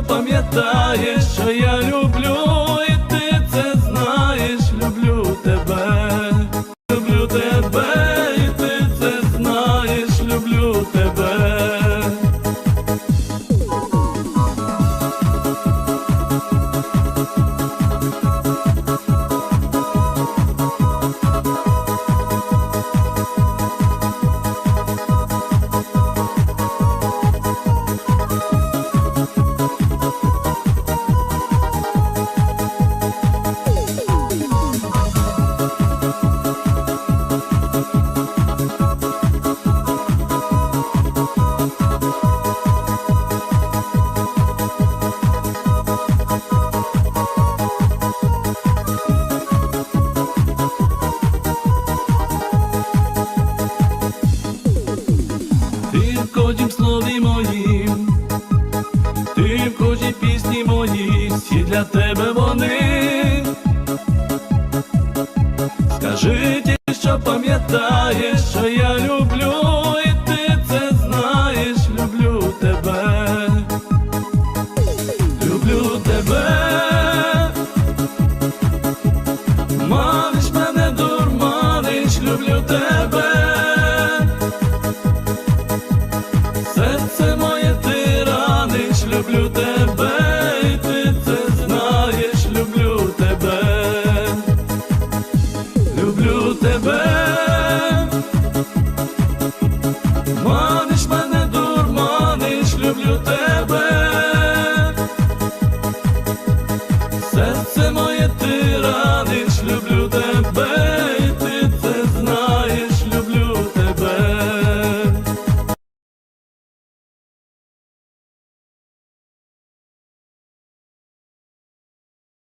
запам'ятає, що я. Кожнім мої, ти в кожній пісні мої, всі для тебе вони. Скажи що пам'ятаєш, що я люблю тебе, маниш мене, дурманиш, люблю тебе, серце моє ти